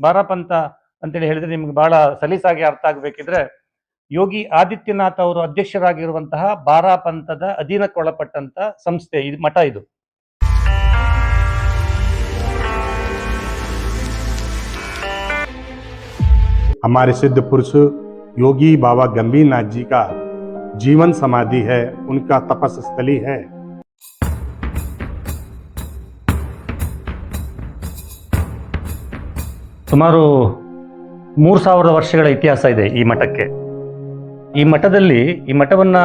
ಬಾರಾಪಂಥ ಅಂತೇಳಿ ಹೇಳಿದ್ರೆ ನಿಮ್ಗೆ ಬಹಳ ಸಲೀಸಾಗಿ ಅರ್ಥ ಆಗ್ಬೇಕಿದ್ರೆ ಯೋಗಿ ಆದಿತ್ಯನಾಥ್ ಅವರು ಅಧ್ಯಕ್ಷರಾಗಿರುವಂತಹ ಬಾರಾಪಂಥದ ಅಧೀನಕ್ಕೊಳಪಟ್ಟಂತ ಸಂಸ್ಥೆ ಇದು ಮಠ ಇದು हमारे सिद्ध पुरुष योगी बाबा गंभीर नाथ जी का जीवन समाधि है उनका तपस स्थली है ಸುಮಾರು ಮೂರು ಸಾವಿರದ ವರ್ಷಗಳ ಇತಿಹಾಸ ಇದೆ ಈ ಮಠಕ್ಕೆ. ಈ ಮಠದಲ್ಲಿ, ಈ ಮಠವನ್ನು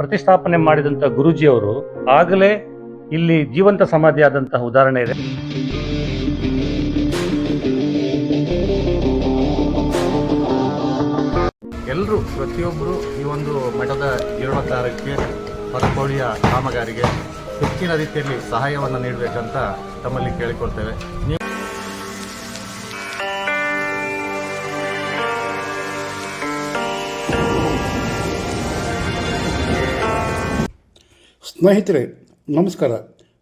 ಪ್ರತಿಷ್ಠಾಪನೆ ಮಾಡಿದಂತ ಗುರೂಜಿಯವರು ಆಗಲೇ ಇಲ್ಲಿ ಜೀವಂತ ಸಮಾಧಿ ಆದಂತಹ ಉದಾಹರಣೆ ಇದೆ. ಎಲ್ಲರೂ ಪ್ರತಿಯೊಬ್ಬರು ಈ ಒಂದು ಮಠದ ಜೀರ್ಣೋದ್ಧಾರಕ್ಕೆ ಹೊರಕೋಳಿಯ ಕಾಮಗಾರಿಗೆ ಹೆಚ್ಚಿನ ರೀತಿಯಲ್ಲಿ ಸಹಾಯವನ್ನು ನೀಡಬೇಕಂತ ತಮ್ಮಲ್ಲಿ ಕೇಳಿಕೊಳ್ತೇವೆ. ಸ್ನೇಹಿತರೆ, ನಮಸ್ಕಾರ.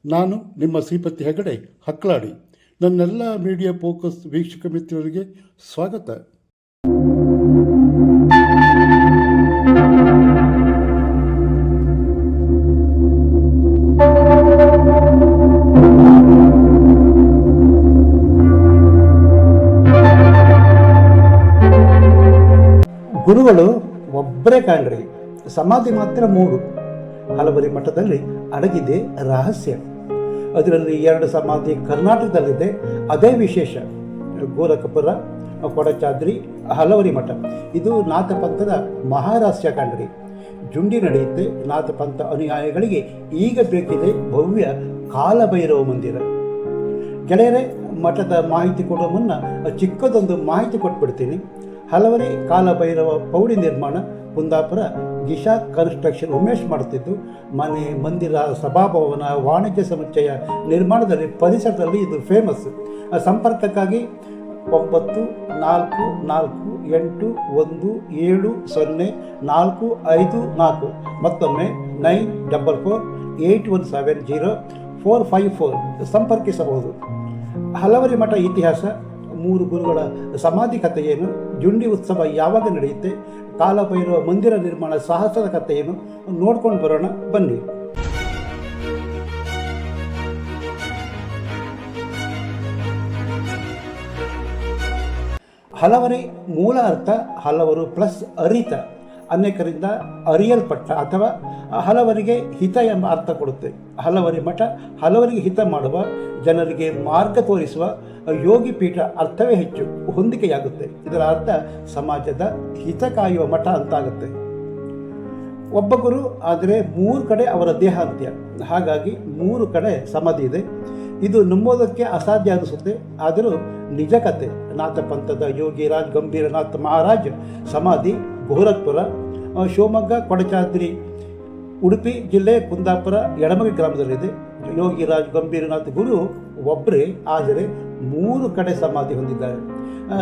ನಾನು ನಿಮ್ಮ ಶ್ರೀಪತಿ ಹೆಗಡೆ, ಹಕ್ಲಾಡಿ. ನನ್ನೆಲ್ಲ ಮೀಡಿಯಾ ಫೋಕಸ್ ವೀಕ್ಷಕ ಮಿತ್ರರಿಗೆ ಸ್ವಾಗತ. ಗುರುಗಳು ಒಬ್ಬರೇ ಕಾಣ್ರಿ. ಸಮಾಧಿ ಮಾತ್ರ ಮೂರು. ಹಲವರಿ ಮಠದಲ್ಲಿ ಅಡಗಿದೆ ರಹಸ್ಯ. ಅದರಲ್ಲಿ ಎರಡು ಸಮಾಧಿ ಕರ್ನಾಟಕದಲ್ಲಿದೆ. ಅದೇ ವಿಶೇಷ ಗೋರಖಪುರ ಕೊಡಚಾದ್ರಿ, ಹಲವರಿ ಮಠ. ಇದು ನಾಥಪಂಥದ ಮಹಾರಾಷ್ಟ್ರ ಕಾಣ್ರಿ ಜುಂಡಿ ನಡೆಯುತ್ತೆ. ನಾಥಪಂಥ ಅನುಯಾಯಿಗಳಿಗೆ ಈಗ ಬೇಕಿದೆ ಭವ್ಯ ಕಾಲಭೈರವ ಮಂದಿರ. ಗೆಳೆಯರೇ, ಮಠದ ಮಾಹಿತಿ ಕೊಡುವ ಮುನ್ನ ಚಿಕ್ಕದೊಂದು ಮಾಹಿತಿ ಕೊಟ್ಬಿಡ್ತೀನಿ. ಹಲವರಿ ಕಾಲಭೈರವ ಪೌಡಿ ನಿರ್ಮಾಣ ಕುಂದಾಪುರ ಗಿಶಾ ಕನ್ಸ್ಟ್ರಕ್ಷನ್ ಉಮೇಶ್ ಮಾಡುತ್ತಿದ್ದು, ಮನೆ ಮಂದಿರ, ಸಭಾಭವನ, ವಾಣಿಜ್ಯ ಸಮುಚ್ಚಯ ನಿರ್ಮಾಣದಲ್ಲಿ ಪರಿಸರದಲ್ಲಿ ಇದು ಫೇಮಸ್ ಸಂಪರ್ಕಕ್ಕಾಗಿ ಒಂಬತ್ತು, ನಾಲ್ಕು ನಾಲ್ಕು, ಎಂಟು, ಒಂದು, ಏಳು, ಸೊನ್ನೆ, ನಾಲ್ಕು, ಐದು, ನಾಲ್ಕು. ಮತ್ತೊಮ್ಮೆ nine double four eight one seven zero four five four ಸಂಪರ್ಕಿಸಬಹುದು. ಹಲವರಿ ಮಠ ಇತಿಹಾಸ, ಮೂರು ಗುರುಗಳ ಸಮಾಧಿ ಕಥೆಯೇನು ಜುಂಡಿ ಉತ್ಸವ ಯಾವಾಗ ನಡೆಯುತ್ತೆ? ಕಾಲಭೈರವ ಮಂದಿರ ನಿರ್ಮಾಣ ಸಾಹಸದ ಕಥೆಯನ್ನು ನೋಡ್ಕೊಂಡು ಬರೋಣ, ಬನ್ನಿ. ಹಲವರೇ, ಮೂಲ ಅರ್ಥ ಹಲವರು ಪ್ಲಸ್ ಅರಿತ. ಅನೇಕರಿಂದ ಅರಿಯಲ್ಪಟ್ಟ ಅಥವಾ ಹಲವರಿಗೆ ಹಿತ ಎಂಬ ಅರ್ಥ ಕೊಡುತ್ತೆ. ಹಲವರಿ ಮಠ, ಹಲವರಿಗೆ ಹಿತ ಮಾಡುವ, ಜನರಿಗೆ ಮಾರ್ಗ ತೋರಿಸುವ ಯೋಗಿ ಪೀಠ ಅರ್ಥವೇ ಹೆಚ್ಚು, ಹೊಂದಿಕೆಯಾಗುತ್ತೆ. ಇದರ ಅರ್ಥ ಸಮಾಜದ ಹಿತ ಕಾಯುವ ಮಠ ಅಂತಾಗುತ್ತೆ. ಒಬ್ಬ ಗುರು ಆದರೆ ಮೂರು ಕಡೆ ಅವರ ದೇಹಾಂತ್ಯ. ಹಾಗಾಗಿ ಮೂರು ಕಡೆ ಸಮಾಧಿ ಇದೆ. ಇದು ನಂಬೋದಕ್ಕೆ ಅಸಾಧ್ಯ ಅನಿಸುತ್ತೆ. ಆದರೂ ನಿಜ ಕತೆ. ನಾಥಪಂಥದ ಯೋಗಿರಾಜ್ ಗಂಭೀರನಾಥ್ ಮಹಾರಾಜ್ ಸಮಾಧಿ ಗೋರಖ್ಪುರ ಶಿವಮೊಗ್ಗ, ಕೊಡಚಾದ್ರಿ, ಉಡುಪಿ ಜಿಲ್ಲೆ, ಕುಂದಾಪುರ ಎಡಮಗಿ ಗ್ರಾಮದಲ್ಲಿದೆ. ಯೋಗಿರಾಜ್ ಗಂಭೀರನಾಥ್ ಗುರು ಒಬ್ಬರೇ ಆದರೆ ಮೂರು ಕಡೆ ಸಮಾಧಿ ಹೊಂದಿದ್ದಾರೆ.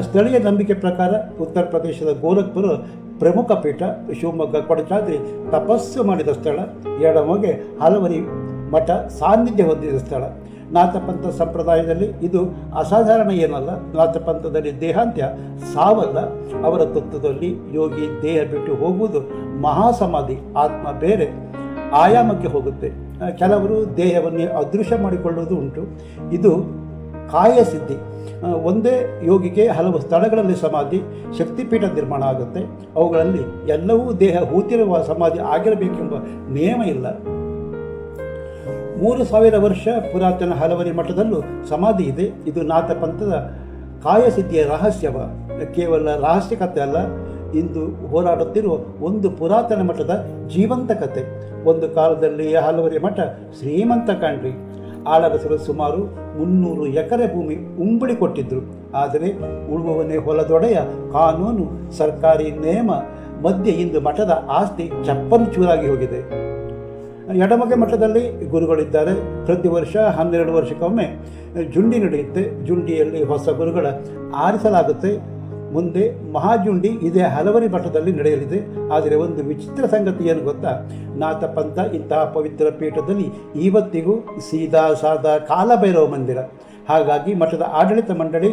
ಸ್ಥಳೀಯ ನಂಬಿಕೆ ಪ್ರಕಾರ ಉತ್ತರ ಪ್ರದೇಶದ ಗೋರಖ್ಪುರ ಪ್ರಮುಖ ಪೀಠ, ಶಿವಮೊಗ್ಗ, ಕೊಡಚಾದ್ರಿ ತಪಸ್ಸು ಮಾಡಿದ ಸ್ಥಳ ಎಡಮಗೆ ಹಲವರಿ ಮಠ ಸಾನ್ನಿಧ್ಯ ಹೊಂದಿದ ಸ್ಥಳ. ನಾಥಪಂಥ ಸಂಪ್ರದಾಯದಲ್ಲಿ ಇದು ಅಸಾಧಾರಣ ಏನಲ್ಲ, ನಾಥಪಂಥದಲ್ಲಿ ದೇಹಾಂತ್ಯ ಸಾವಲ್ಲ. ಅವರ ತತ್ವದಲ್ಲಿ ಯೋಗಿ ದೇಹ ಬಿಟ್ಟು ಹೋಗುವುದು ಮಹಾಸಮಾಧಿ, ಆತ್ಮ ಬೇರೆ ಆಯಾಮಕ್ಕೆ ಹೋಗುತ್ತೆ. ಕೆಲವರು ದೇಹವನ್ನು ಅದೃಶ್ಯ ಮಾಡಿಕೊಳ್ಳುವುದು ಉಂಟು. ಇದು ಕಾಯ ಸಿದ್ಧಿ. ಒಂದೇ ಯೋಗಿಗೆ ಹಲವು ಸ್ಥಳಗಳಲ್ಲಿ ಸಮಾಧಿ, ಶಕ್ತಿಪೀಠ ನಿರ್ಮಾಣ ಆಗುತ್ತೆ. ಅವುಗಳಲ್ಲಿ ಎಲ್ಲವೂ ದೇಹ ಹೂತಿರುವ ಸಮಾಧಿ ಆಗಿರಬೇಕೆಂಬ ನಿಯಮ ಇಲ್ಲ. ಮೂರು ಸಾವಿರ ವರ್ಷ ಪುರಾತನ ಹಲವರಿ ಮಠದಲ್ಲೂ ಸಮಾಧಿ ಇದೆ. ಇದು ನಾಥ ಪಂಥದ ಕಾಯಸಿದ್ಧಿಯ ರಹಸ್ಯವ. ಕೇವಲ ರಹಸ್ಯ ಕಥೆ ಅಲ್ಲ, ಇಂದು ಹೋರಾಡುತ್ತಿರುವ ಒಂದು ಪುರಾತನ ಮಠದ ಜೀವಂತ ಕತೆ. ಒಂದು ಕಾಲದಲ್ಲಿ ಹಲವರಿ ಮಠ ಶ್ರೀಮಂತ ಕಾಣ್ರಿ. ಆಳರಸರು ಸುಮಾರು ಮುನ್ನೂರು ಎಕರೆ ಭೂಮಿ ಉಂಬಳಿ ಕೊಟ್ಟಿದ್ದರು ಆದರೆ ಉಳುವವನೇ ಹೊಲದೊಡೆಯ ಕಾನೂನು, ಸರ್ಕಾರಿ ನೇಮ, ಮಧ್ಯೆ ಇಂದು ಮಠದ ಆಸ್ತಿ ಚಪ್ಪನ್ ಚೂರಾಗಿ ಹೋಗಿದೆ. ಎಡಮಗೆ ಮಠದಲ್ಲಿ ಗುರುಗಳಿದ್ದಾರೆ. ಪ್ರತಿ ವರ್ಷ ಹನ್ನೆರಡು ವರ್ಷಕ್ಕೊಮ್ಮೆ ಜುಂಡಿ ನಡೆಯುತ್ತೆ. ಜುಂಡಿಯಲ್ಲಿ ಹೊಸ ಗುರುಗಳ ಆರಿಸಲಾಗುತ್ತೆ. ಮುಂದೆ ಮಹಾಜುಂಡಿ ಇದೇ ಹಲವರಿ ಮಠದಲ್ಲಿ ನಡೆಯಲಿದೆ. ಆದರೆ ಒಂದು ವಿಚಿತ್ರ ಸಂಗತಿ ಏನು ಗೊತ್ತಾ? ನಾಥಪಂಥ ಇಂತಹ ಪವಿತ್ರ ಪೀಠದಲ್ಲಿ ಇವತ್ತಿಗೂ ಸೀದಾ ಸಾದಾ ಕಾಲಭೈರವ ಮಂದಿರ. ಹಾಗಾಗಿ ಮಠದ ಆಡಳಿತ ಮಂಡಳಿ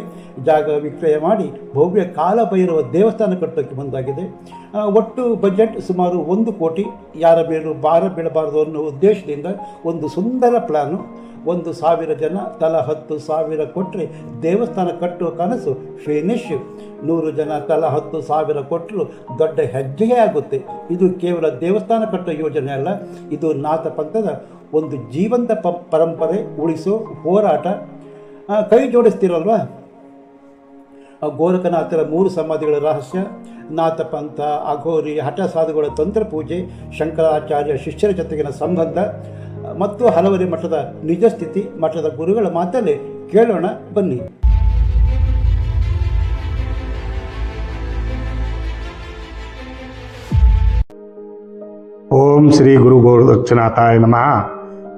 ಜಾಗ ವಿಕ್ರಯ ಮಾಡಿ ಭವ್ಯ ಕಾಲಭೈರವ ದೇವಸ್ಥಾನ ಕಟ್ಟೋಕ್ಕೆ ಮುಂದಾಗಿದೆ ಒಟ್ಟು ಬಜೆಟ್ ಸುಮಾರು ಒಂದು ಕೋಟಿ. ಯಾರ ಮೇಲೂ ಭಾರ ಬೀಳಬಾರದು ಅನ್ನೋ ಉದ್ದೇಶದಿಂದ ಒಂದು ಸುಂದರ ಪ್ಲಾನು ಒಂದು ಸಾವಿರ ಜನ ತಲಾ ಹತ್ತು ಸಾವಿರ ಕೊಟ್ಟರೆ ದೇವಸ್ಥಾನ ಕಟ್ಟುವ ಕನಸು ಫಿನಿಶ್ ನೂರು ಜನ ತಲಾ ಹತ್ತು ಸಾವಿರ ಕೊಟ್ಟರು ದೊಡ್ಡ ಹೆಜ್ಜೆಯೇ ಆಗುತ್ತೆ. ಇದು ಕೇವಲ ದೇವಸ್ಥಾನ ಕಟ್ಟುವ ಯೋಜನೆ ಅಲ್ಲ. ಇದು ನಾಥ ಪಂಥದ ಒಂದು ಜೀವಂತ ಪರಂಪರೆ ಉಳಿಸೋ ಹೋರಾಟ. ಕೈ ಜೋಡಿಸ್ತಿರಲ್ವಾ? ಗೋರಖನಾಥರ ಮೂರು ಸಮಾಧಿಗಳ ರಹಸ್ಯ, ನಾಥಪಂಥ, ಅಘೋರಿ, ಹಠ ಸಾಧುಗಳ ತಂತ್ರ ಪೂಜೆ, ಶಂಕರಾಚಾರ್ಯ ಶಿಷ್ಯರ ಜೊತೆಗಿನ ಸಂಬಂಧ, ಮತ್ತು ಹಲವರಿ ಮಠದ ನಿಜ ಸ್ಥಿತಿ, ಮಠದ ಗುರುಗಳ ಮಾತಲ್ಲಿ ಕೇಳೋಣ, ಬನ್ನಿ. ಓಂ ಶ್ರೀ ಗುರು ಗೋರದಕ್ಷನಾಥಾಯ ನಮಃ.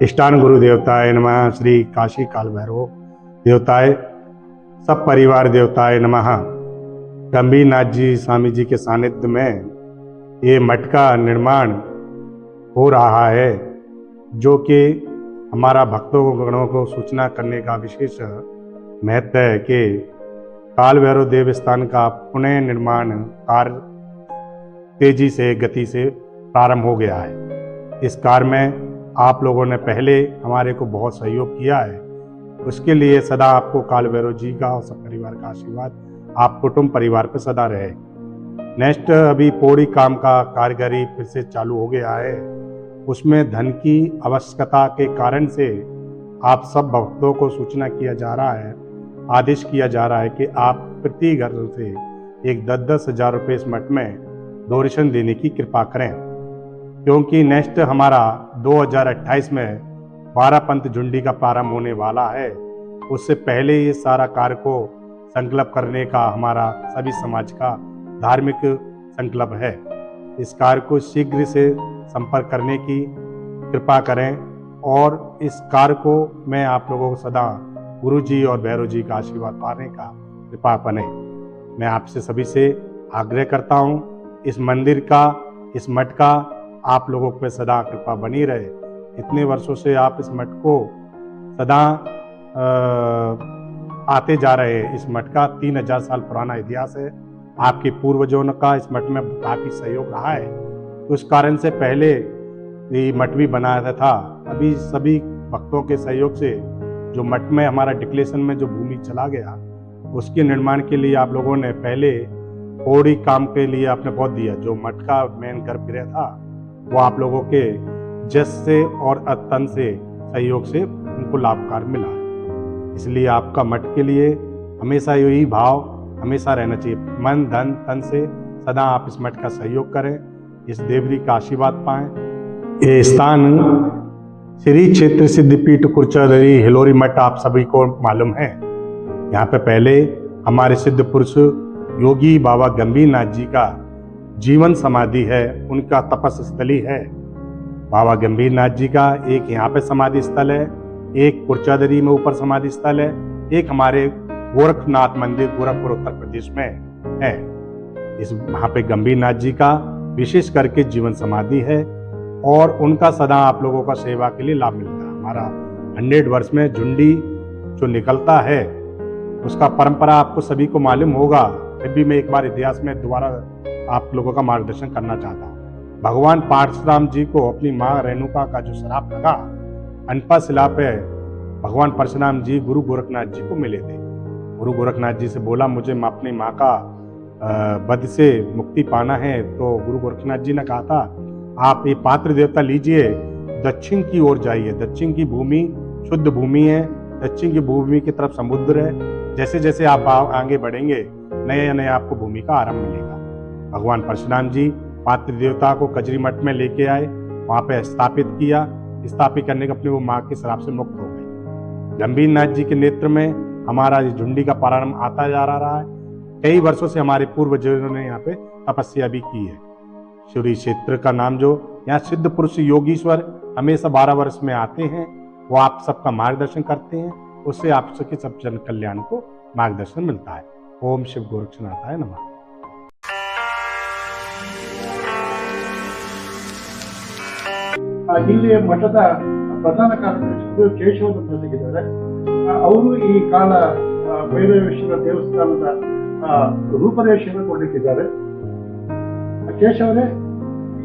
ಇಷ್ಟಾನ ಗುರುದೇವತಾಯ ನಮಃ. ಶ್ರೀ ಕಾಶಿ ಕಾಲ್ಭೈರವ. देवताय सब परिवार देवताए नमः। गंभीर नाथ जी स्वामी जी के सानिध्य में ये मठ का निर्माण हो रहा है, जो कि हमारा भक्तों गणों को सूचना करने का विशेष महत्व है कि काल भैरव देवस्थान का पुनः निर्माण कार्य तेज़ी से, गति से प्रारंभ हो गया है। इस कार्य में आप लोगों ने पहले हमारे को बहुत सहयोग किया है। उसके लिए सदा आपको काल भैरव जी का और सब परिवार का आशीर्वाद, आप कुटुंब परिवार पर सदा रहे। नेक्स्ट अभी पौड़ी काम का कारगरी फिर से चालू हो गया है। उसमें धन की आवश्यकता के कारण से आप सब भक्तों को सूचना किया जा रहा है, आदेश किया जा रहा है कि आप प्रति घर से एक दस दस हज़ार रुपये इस मठ में डोनेशन देने की कृपा करें। क्योंकि नेक्स्ट हमारा 2028 में बारह पंथ झुंडी का प्रारंभ होने वाला है। उससे पहले ये सारा कार्य को संकल्प करने का हमारा सभी समाज का धार्मिक संकल्प है। इस कार्य को शीघ्र से संपर्क करने की कृपा करें और इस कार्य को मैं आप लोगों को सदा गुरु जी और भैरव जी का आशीर्वाद पाने का कृपा बने। मैं आपसे सभी से आग्रह करता हूँ, इस मंदिर का, इस मठ का आप लोगों पर सदा कृपा बनी रहे। इतने वर्षों से आप इस मठ को सदा आते जा रहे हैं। इस मठ का तीन हज़ार साल पुराना इतिहास है। आपके पूर्वजों का इस मठ में काफ़ी सहयोग रहा है। उस कारण से पहले ये मठ भी बनाया था अभी सभी भक्तों के सहयोग से जो मठ में हमारा डिक्लेशन में जो भूमि चला गया, उसके निर्माण के लिए आप लोगों ने पहले पौड़ी काम के लिए आपने बहुत दिया। जो मठ का मेन गर्भगृह था, वो आप लोगों के जस से और अतन से सहयोग से उनको लाभकार मिला। है इसलिए आपका मठ के लिए हमेशा यही भाव, हमेशा रहना चाहिए। मन, धन, तन से सदा आप इस मठ का सहयोग करें, इस देवरी का आशीर्वाद पाएँ। ये स्थान श्री क्षेत्र सिद्धपीठ कुरचादरी हिलोरी मठ आप सभी को मालूम है। यहाँ पे पहले हमारे सिद्ध पुरुष योगी बाबा गंभीर नाथ जी का जीवन समाधि है, उनका तपस स्थली है। बाबा गंभीर नाथ जी का एक यहाँ पे समाधि स्थल है, एक कुरचादरी में ऊपर समाधि स्थल है, एक हमारे गोरखनाथ मंदिर गोरखपुर उत्तर प्रदेश में है। इस वहाँ पे गंभीर नाथ जी का विशेष करके जीवन समाधि है और उनका सदा आप लोगों का सेवा के लिए लाभ मिलता है। हमारा हंड्रेड वर्ष में झुंडी जो निकलता है, उसका परंपरा आपको सभी को मालूम होगा। फिर भी मैं एक बार इतिहास में दोबारा आप लोगों का मार्गदर्शन करना चाहता हूँ। भगवान पारशुराम जी को अपनी माँ रेणुका का जो शराब लगा, अनपा शिला पे भगवान परशुराम जी गुरु गोरखनाथ जी को मिले थे। गुरु गोरखनाथ जी से बोला, मुझे अपनी माँ का वध से मुक्ति पाना है। तो गुरु गोरखनाथ जी ने कहा था, आप ये पात्र देवता लीजिए, दक्षिण की ओर जाइए। दक्षिण की भूमि शुद्ध भूमि है, दक्षिण की भूमि की तरफ़ समुद्र है। जैसे जैसे आप आगे बढ़ेंगे नए नए आपको भूमि का आरंभ मिलेगा। भगवान परशुराम जी पात्र देवता को कजरी मठ में लेके आए, वहाँ पे स्थापित किया। स्थापित करने के अपने वो माँ के शराब से मुक्त हो गए। गंभीर नाथ जी के नेत्र में हमारा ये झुंडी का प्रारंभ आता जा रहा है। कई वर्षों से हमारे पूर्व पूर्वजों ने यहाँ पे तपस्या भी की है। सूर्य क्षेत्र का नाम जो यहाँ सिद्ध पुरुष योगीश्वर हमेशा बारह वर्ष में आते हैं, वो आप सबका मार्गदर्शन करते हैं। उससे आप सबके सब जन कल्याण को मार्गदर्शन मिलता है। ओम शिव गोरक्षनाथ है नमः। ಇಲ್ಲಿ ಮಠದ ಪ್ರಧಾನ ಕಾರ್ಯದರ್ಶಿ ಕೇಶವದ ಜೊತೆಗಿದ್ದಾರೆ ಅವರು ಈ ಕಾಲ ಭೈರವೇಶ್ವರ ದೇವಸ್ಥಾನದ ರೂಪರೇಷೆಯನ್ನು ಕೊಡಲಿಕ್ಕಿದ್ದಾರೆ. ಕೇಶವರೇ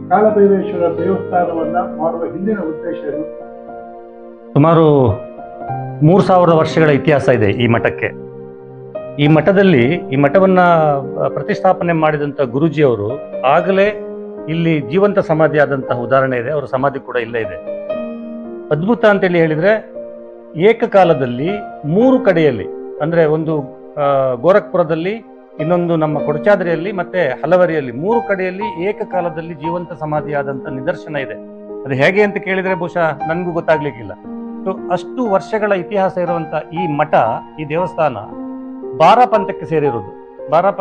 ಕಾಲಭೈರವೇಶ್ವರ ದೇವಸ್ಥಾನವನ್ನ ಮಾಡುವ ಹಿಂದಿನ ಉದ್ದೇಶ ಸುಮಾರು ಮೂರು ಸಾವಿರದ ವರ್ಷಗಳ ಇತಿಹಾಸ ಇದೆ ಈ ಮಠಕ್ಕೆ. ಈ ಮಠದಲ್ಲಿ, ಈ ಮಠವನ್ನ ಪ್ರತಿಷ್ಠಾಪನೆ ಮಾಡಿದಂಥ ಗುರುಜಿಯವರು ಆಗಲೇ ಇಲ್ಲಿ ಜೀವಂತ ಸಮಾಧಿ ಆದಂತಹ ಉದಾಹರಣೆ ಇದೆ, ಅವರ ಸಮಾಧಿ ಕೂಡ ಇಲ್ಲೇ ಇದೆ. ಅದ್ಭುತ ಅಂತೇಳಿ ಹೇಳಿದ್ರೆ, ಏಕಕಾಲದಲ್ಲಿ ಮೂರು ಕಡೆಯಲ್ಲಿ, ಅಂದ್ರೆ ಒಂದು ಗೋರಖ್ಪುರದಲ್ಲಿ, ಇನ್ನೊಂದು ನಮ್ಮ ಕೊಡಚಾದ್ರಿಯಲ್ಲಿ, ಮತ್ತೆ ಹಲವರಿಯಲ್ಲಿ, ಮೂರು ಕಡೆಯಲ್ಲಿ ಏಕಕಾಲದಲ್ಲಿ ಜೀವಂತ ಸಮಾಧಿ ಸಮಾಧಿಯಾದಂಥ ನಿದರ್ಶನ ಇದೆ. ಅದು ಹೇಗೆ ಅಂತ ಕೇಳಿದ್ರೆ ಬಹುಶಃ ನನಗೂ ಗೊತ್ತಾಗ್ಲಿಕ್ಕಿಲ್ಲ. ಸೊ ಅಷ್ಟು ವರ್ಷಗಳ ಇತಿಹಾಸ ಇರುವಂಥ ಈ ಮಠ, ಈ ದೇವಸ್ಥಾನ ಬಾರಾ ಪಂಥಕ್ಕೆ ಸೇರಿರುವುದು ಬಾರಾ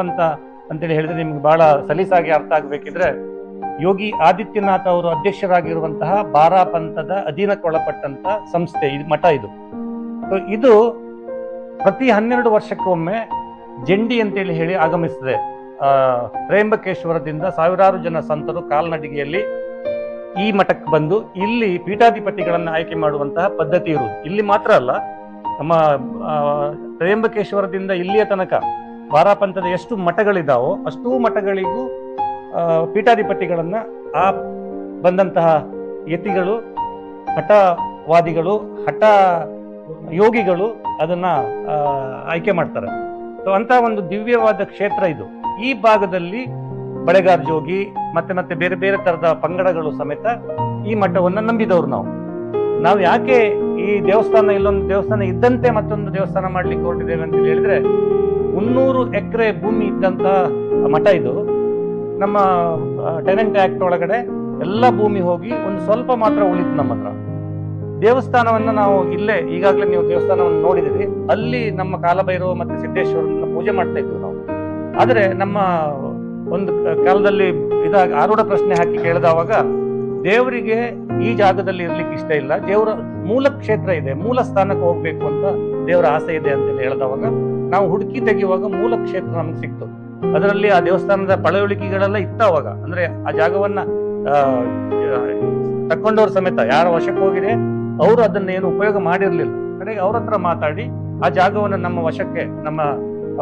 ಅಂತೇಳಿ ಹೇಳಿದ್ರೆ ನಿಮ್ಗೆ ಬಹಳ ಸಲೀಸಾಗಿ ಅರ್ಥ ಆಗ್ಬೇಕಿದ್ರೆ ಯೋಗಿ ಆದಿತ್ಯನಾಥ್ ಅವರು ಅಧ್ಯಕ್ಷರಾಗಿರುವಂತಹ ಬಾರಾ ಪಂಥದ ಅಧೀನಕ್ಕೊಳಪಟ್ಟಂತ ಸಂಸ್ಥೆ ಮಠ ಇದು. ಇದು ಪ್ರತಿ ಹನ್ನೆರಡು ವರ್ಷಕ್ಕೊಮ್ಮೆ ಜಂಡಿ ಅಂತೇಳಿ ಹೇಳಿ ಆಗಮಿಸ್ತದೆ. ತ್ರಯಂಬಕೇಶ್ವರದಿಂದ ಸಾವಿರಾರು ಜನ ಸಂತರು ಕಾಲ್ನಡಿಗೆಯಲ್ಲಿ ಈ ಮಠಕ್ಕೆ ಬಂದು ಇಲ್ಲಿ ಪೀಠಾಧಿಪತಿಗಳನ್ನು ಆಯ್ಕೆ ಮಾಡುವಂತಹ ಪದ್ಧತಿ ಇರುವುದು. ಇಲ್ಲಿ ಮಾತ್ರ ಅಲ್ಲ, ನಮ್ಮ ತ್ರಯಂಬಕೇಶ್ವರದಿಂದ ಇಲ್ಲಿಯ ತನಕ ಬಾರಾಪಂಥದ ಎಷ್ಟು ಮಠಗಳಿದಾವೋ ಅಷ್ಟೂ ಮಠಗಳಿಗೂ ಪೀಠಾಧಿಪತಿಗಳನ್ನ ಆ ಬಂದಂತಹ ಯತಿಗಳು, ಹಠವಾದಿಗಳು, ಹಠ ಯೋಗಿಗಳು ಅದನ್ನ ಆಯ್ಕೆ ಮಾಡ್ತಾರೆ. ಸೊ ಅಂತ ಒಂದು ದಿವ್ಯವಾದ ಕ್ಷೇತ್ರ ಇದು. ಈ ಭಾಗದಲ್ಲಿ ಬಳೆಗಾರ್ ಜೋಗಿ ಮತ್ತೆ ಮತ್ತೆ ಬೇರೆ ಬೇರೆ ತರದ ಪಂಗಡಗಳು ಸಮೇತ ಈ ಮಠವನ್ನು ನಂಬಿದವರು ನಾವು. ನಾವು ಯಾಕೆ ಈ ದೇವಸ್ಥಾನ ಇಲ್ಲೊಂದು ದೇವಸ್ಥಾನ ಇದ್ದಂತೆ ಮತ್ತೊಂದು ದೇವಸ್ಥಾನ ಮಾಡ್ಲಿಕ್ಕೆ ಹೊರಟಿದ್ದೇವೆ ಅಂತ ಹೇಳಿದ್ರೆ, ಮುನ್ನೂರು ಎಕರೆ ಭೂಮಿ ಇದ್ದಂತ ಮಠ ಇದು. ನಮ್ಮ ಟೆನೆಂಟ್ ಆಕ್ಟ್ ಒಳಗಡೆ ಎಲ್ಲ ಭೂಮಿ ಹೋಗಿ ಒಂದು ಸ್ವಲ್ಪ ಮಾತ್ರ ಉಳಿತು ನಮ್ಮ ಹತ್ರ. ದೇವಸ್ಥಾನವನ್ನ ನಾವು ಇಲ್ಲೇ, ಈಗಾಗಲೇ ನೀವು ದೇವಸ್ಥಾನವನ್ನು ನೋಡಿದಿರಿ ಅಲ್ಲಿ ನಮ್ಮ ಕಾಲಭೈರವ ಮತ್ತೆ ಸಿದ್ದೇಶ್ವರನ ಪೂಜೆ ಮಾಡ್ತಾ ಇದ್ವಿ ನಾವು. ಆದರೆ ನಮ್ಮ ಒಂದು ಕಾಲದಲ್ಲಿ ಇದಾಗ ಆರೂಢ ಪ್ರಶ್ನೆ ಹಾಕಿ ಕೇಳಿದವಾಗ ದೇವರಿಗೆ ಈ ಜಾಗದಲ್ಲಿ ಇರ್ಲಿಕ್ಕೆ ಇಷ್ಟ ಇಲ್ಲ. ದೇವರ ಮೂಲ ಕ್ಷೇತ್ರ ಇದೆ, ಮೂಲ ಸ್ಥಾನಕ್ಕೆ ಹೋಗ್ಬೇಕು ಅಂತ ದೇವರ ಆಸೆ ಇದೆ ಅಂತ ಹೇಳಿದವಾಗ ನಾವು ಹುಡುಕಿ ತೆಗೆಯುವಾಗ ಮೂಲ ಕ್ಷೇತ್ರ ನಮ್ಗೆ ಸಿಕ್ತು. ಅದರಲ್ಲಿ ಆ ದೇವಸ್ಥಾನದ ಪಳವಳಿಕೆಗಳೆಲ್ಲ ಇತ್ತ ಅವಾಗ. ಅಂದ್ರೆ ಆ ಜಾಗವನ್ನ ತಕ್ಕೊಂಡವ್ರ ಸಮೇತ ಯಾರ ವಶಕ್ಕೆ ಹೋಗಿದೆ, ಅವರು ಅದನ್ನ ಏನು ಉಪಯೋಗ ಮಾಡಿರ್ಲಿಲ್ಲ. ಕಡೆಗೆ ಅವ್ರ ಹತ್ರ ಮಾತಾಡಿ, ಆ ಜಾಗವನ್ನು ನಮ್ಮ ವಶಕ್ಕೆ, ನಮ್ಮ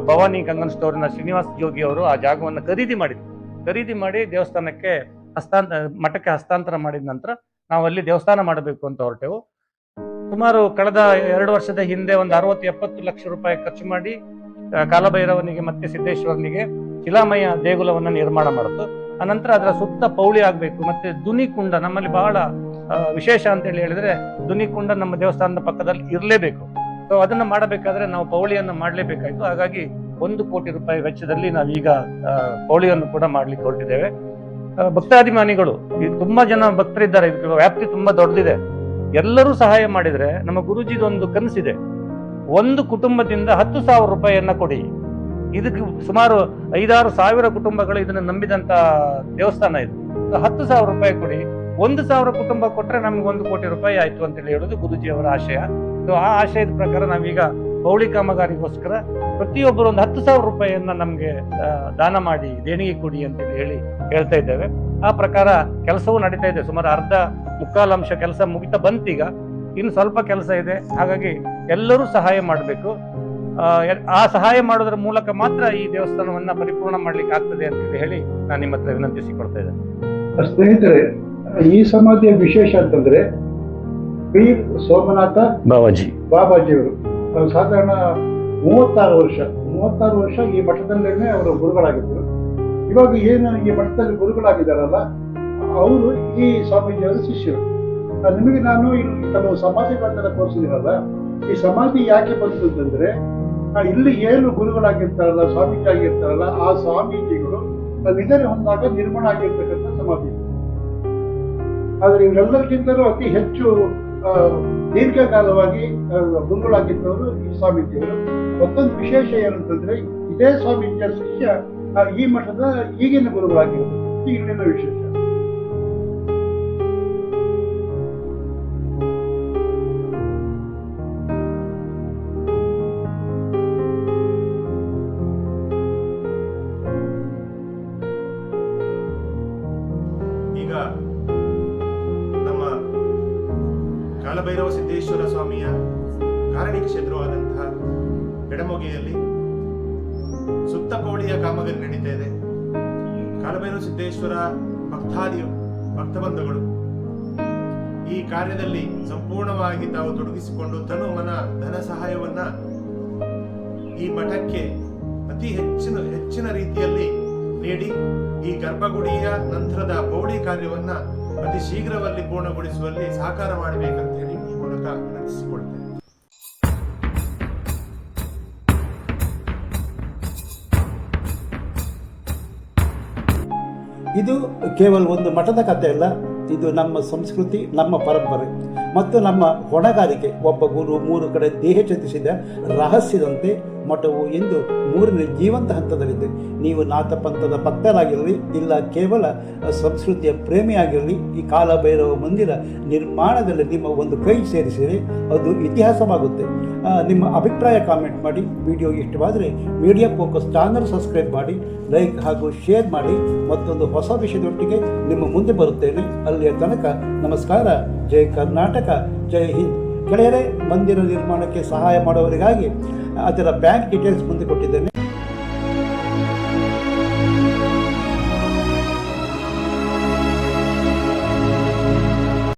ಭವಾನಿ ಗಂಗನ್ ಸ್ಟೋರ್ನ ಶ್ರೀನಿವಾಸ್ ಜೋಗಿ ಅವರು ಆ ಜಾಗವನ್ನು ಖರೀದಿ ಮಾಡಿದ್ರು. ಖರೀದಿ ಮಾಡಿ ದೇವಸ್ಥಾನಕ್ಕೆ ಹಸ್ತಾಂತ, ಮಠಕ್ಕೆ ಹಸ್ತಾಂತರ ಮಾಡಿದ ನಂತರ ನಾವು ಅಲ್ಲಿ ದೇವಸ್ಥಾನ ಮಾಡಬೇಕು ಅಂತ ಹೊರಟೆವು. ಸುಮಾರು ಕಳೆದ ಎರಡು ವರ್ಷದ ಹಿಂದೆ ಒಂದು ಅರವತ್ತು ಎಪ್ಪತ್ತು ಲಕ್ಷ ರೂಪಾಯಿ ಖರ್ಚು ಮಾಡಿ ಕಾಲಭೈರವನಿಗೆ ಮತ್ತೆ ಸಿದ್ದೇಶ್ವರನಿಗೆ ಶಿಲಾಮಯ ದೇಗುಲವನ್ನ ನಿರ್ಮಾಣ ಮಾಡಿತು ಅನಂತರ ಅದರ ಸುತ್ತ ಪೌಳಿ ಆಗಬೇಕು, ಮತ್ತೆ ದುನಿಕುಂಡ ನಮ್ಮಲ್ಲಿ ಬಹಳ ವಿಶೇಷ ಅಂತ ಹೇಳಿ ಹೇಳಿದ್ರೆ ದುನಿಕುಂಡ ನಮ್ಮ ದೇವಸ್ಥಾನದ ಪಕ್ಕದಲ್ಲಿ ಇರಲೇಬೇಕು. ಸೊ ಅದನ್ನ ಮಾಡಬೇಕಾದ್ರೆ ನಾವು ಪೌಳಿಯನ್ನು ಮಾಡಲೇಬೇಕಾಯ್ತು. ಹಾಗಾಗಿ ಒಂದು ಕೋಟಿ ರೂಪಾಯಿ ವೆಚ್ಚದಲ್ಲಿ ನಾವೀಗ ಪೌಳಿಯನ್ನು ಕೂಡ ಮಾಡ್ಲಿಕ್ಕೆ ಹೊರಟಿದ್ದೇವೆ. ಭಕ್ತಾಭಿಮಾನಿಗಳು, ಈ ತುಂಬಾ ಜನ ಭಕ್ತರಿದ್ದಾರೆ. ವ್ಯಾಪ್ತಿ ತುಂಬಾ ದೊಡ್ಡದಿದೆ. ಎಲ್ಲರೂ ಸಹಾಯ ಮಾಡಿದ್ರೆ ನಮ್ಮ ಗುರುಜಿದೊಂದು ಕನಸಿದೆ. ಒಂದು ಕುಟುಂಬದಿಂದ ಹತ್ತು ಸಾವಿರ ರೂಪಾಯಿಯನ್ನ ಕೊಡಿ. ಇದಕ್ಕೆ ಸುಮಾರು ಐದಾರು ಸಾವಿರ ಕುಟುಂಬಗಳು ಇದನ್ನ ನಂಬಿದಂತ ದೇವಸ್ಥಾನ ಇದು. ಹತ್ತು ಸಾವಿರ ರೂಪಾಯಿ ಕೊಡಿ. ಒಂದು ಸಾವಿರ ಕುಟುಂಬ ಕೊಟ್ಟರೆ ನಮ್ಗೆ ಒಂದು ಕೋಟಿ ರೂಪಾಯಿ ಆಯ್ತು ಅಂತೇಳಿ ಹೇಳೋದು ಗುರುಜಿಯವರ ಆಶಯ. ಸೊ ಆ ಆಶಯದ ಪ್ರಕಾರ ನಾವೀಗ ಪೌಳಿ ಕಾಮಗಾರಿಗೋಸ್ಕರ ಪ್ರತಿಯೊಬ್ಬರು ಒಂದು ಹತ್ತು ಸಾವಿರ ರೂಪಾಯಿಯನ್ನ ನಮ್ಗೆ ದಾನ ಮಾಡಿ ದೇಣಿಗೆ ಕೊಡಿ ಅಂತೇಳಿ ಹೇಳಿ ಹೇಳ್ತಾ ಇದ್ದೇವೆ. ಆ ಪ್ರಕಾರ ಕೆಲಸವೂ ನಡೀತಾ ಇದೆ. ಸುಮಾರು ಅರ್ಧ ಮುಕ್ಕಾಲು ಅಂಶ ಕೆಲಸ ಮುಗಿತಾ ಬಂತೀಗ. ಇನ್ನು ಸ್ವಲ್ಪ ಕೆಲಸ ಇದೆ. ಹಾಗಾಗಿ ಎಲ್ಲರೂ ಸಹಾಯ ಮಾಡಬೇಕು. ಆ ಸಹಾಯ ಮಾಡೋದ್ರ ಮೂಲಕ ಮಾತ್ರ ಈ ದೇವಸ್ಥಾನವನ್ನ ಪರಿಪೂರ್ಣ ಮಾಡ್ಲಿಕ್ಕೆ ಆಗ್ತದೆ ಅಂತ ಹೇಳಿ ನಾನು ನಿಮ್ಮ ಹತ್ರ ವಿನಂತಿಸಿಕೊಳ್ತಾ ಇದ್ದೇನೆ. ಸ್ನೇಹಿತರೆ ಈ ಸಮಾಧಿಯ ವಿಶೇಷ ಅಂತಂದ್ರೆ ಪಿ ಸೋಮನಾಥ ಬಾಬಾಜಿ. ಬಾಬಾಜಿ ಅವರು ಸಾಧಾರಣ ಮೂವತ್ತಾರು ವರ್ಷ. ಮೂವತ್ತಾರು ವರ್ಷ ಈ ಮಠದಲ್ಲೇನೆ ಅವರು ಗುರುಗಳಾಗಿದ್ದರು. ಇವಾಗ ಏನು ಈ ಮಠದಲ್ಲಿ ಗುರುಗಳಾಗಿದ್ದಾರಲ್ಲ ಅವರು ಈ ಸ್ವಾಮೀಜಿಯವರ ಶಿಷ್ಯರು. ನಿಮಗೆ ನಾನು ಇಲ್ಲಿ ಕೆಲವು ಸಮಾಧಿಗಳನ್ನೆಲ್ಲ ತೋರಿಸಿದಿರಲ್ಲ ಈ ಸಮಾಧಿ ಯಾಕೆ ಬಂತು ಅಂತಂದ್ರೆ ಆ, ಇಲ್ಲಿ ಏನು ಗುರುಗಳಾಗಿರ್ತಾರಲ್ಲ ಸ್ವಾಮೀಜಿ ಆಗಿರ್ತಾರಲ್ಲ ಆ ಸ್ವಾಮೀಜಿಗಳು ನಿಧನೆ ಹೊಂದಾಗ ನಿರ್ಮಾಣ ಆಗಿರ್ತಕ್ಕಂಥ ಸಮಾಧಿ. ಆದ್ರೆ ಇವರೆಲ್ಲರಿಗಿಂತಲೂ ಅತಿ ಹೆಚ್ಚು ದೀರ್ಘಕಾಲವಾಗಿ ಗುರುಗಳಾಗಿದ್ದವರು ಈ ಸ್ವಾಮೀಜಿಯವರು ಮತ್ತೊಂದು ವಿಶೇಷ ಏನಂತಂದ್ರೆ ಇದೇ ಸ್ವಾಮೀಜಿಯ ಶಿಷ್ಯ ಈ ಮಠದ ಈಗಿನ ಗುರುಗಳಾಗಿರ್ತಾರೆ ಈಗಿನ ವಿಶೇಷ. ಕಾಲಭೈರವ ಸಿದ್ದೇಶ್ವರ ಸ್ವಾಮಿಯ ಕಾರಣಿ ಕ್ಷೇತ್ರವಾದಂತಹ ಎಡಮೊಗೆಯಲ್ಲಿ ಸುತ್ತ ಕೋಳಿಯ ಕಾಮಗಾರಿ ನಡೀತಾ ಇದೆ. ಕಾಲಭೈರವ ಸಿದ್ದೇಶ್ವರ ಭಕ್ತಾದಿ ಭಕ್ತಬಂಧುಗಳು ಈ ಕಾರ್ಯದಲ್ಲಿ ಸಂಪೂರ್ಣವಾಗಿ ತಾವು ತೊಡಗಿಸಿಕೊಂಡು ತನು ಮನ ಧನ ಸಹಾಯವನ್ನ ಈ ಮಠಕ್ಕೆ ಅತಿ ಹೆಚ್ಚಿನ ಹೆಚ್ಚಿನ ರೀತಿಯಲ್ಲಿ ನೀಡಿ ಈ ಗರ್ಭಗುಡಿಯ ನಂತರದ ಪೌಳಿ ಕಾರ್ಯವನ್ನ ಅತಿ ಶೀಘ್ರದಲ್ಲಿ ಪೂರ್ಣಗೊಳಿಸುವಲ್ಲಿ ಸಹಕಾರ ಮಾಡಬೇಕಂತ ಹೇಳಿ ಈ ಮೂಲಕ ವಿನಂತಿಸಿಕೊಳ್ತೇನೆ. ಇದು ಕೇವಲ ಒಂದು ಮಠದ ಕಥೆ ಅಲ್ಲ, ಇದು ನಮ್ಮ ಸಂಸ್ಕೃತಿ, ನಮ್ಮ ಪರಂಪರೆ ಮತ್ತು ನಮ್ಮ ಹೊಣೆಗಾರಿಕೆ. ಒಬ್ಬ ಗುರು ಮೂರು ಕಡೆ ದೇಹ ಚಂದಿಸಿದ ರಹಸ್ಯದಂತೆ ಮಠವು ಎಂದು ಮೂರನೇ ಜೀವಂತ ಹಂತದಲ್ಲಿದೆ. ನೀವು ನಾಥ ಪಂಥದ ಭಕ್ತರಾಗಿರಲಿ, ಇಲ್ಲ ಕೇವಲ ಸಂಸ್ಕೃತಿಯ ಪ್ರೇಮಿಯಾಗಿರಲಿ, ಈ ಕಾಲಭೈರವ ಮಂದಿರ ನಿರ್ಮಾಣದಲ್ಲಿ ನಿಮ್ಮ ಒಂದು ಕೈ ಸೇರಿಸಿರಿ, ಅದು ಇತಿಹಾಸವಾಗುತ್ತೆ. ನಿಮ್ಮ ಅಭಿಪ್ರಾಯ ಕಾಮೆಂಟ್ ಮಾಡಿ ವಿಡಿಯೋ ಇಷ್ಟವಾದರೆ ಮೀಡಿಯಾ ಫೋಕಸ್ ಚಾನಲ್ ಸಬ್ಸ್ಕ್ರೈಬ್ ಮಾಡಿ ಲೈಕ್ ಹಾಗೂ ಶೇರ್ ಮಾಡಿ, ಮತ್ತೊಂದು ಹೊಸ ವಿಷಯದೊಟ್ಟಿಗೆ ನಿಮ್ಮ ಮುಂದೆ ಬರುತ್ತೇನೆ. ಅಲ್ಲಿಯ ತನಕ ನಮಸ್ಕಾರ, ಜೈ ಕರ್ನಾಟಕ, ಜೈ ಹಿಂದ್. ಗೆಳೆಯರೇ ಮಂದಿರ ನಿರ್ಮಾಣಕ್ಕೆ ಸಹಾಯ ಮಾಡುವವರಿಗಾಗಿ ಅದರ ಬ್ಯಾಂಕ್ ಡೀಟೇಲ್ಸ್ ಮುಂದೆ ಕೊಟ್ಟಿದ್ದೇನೆ.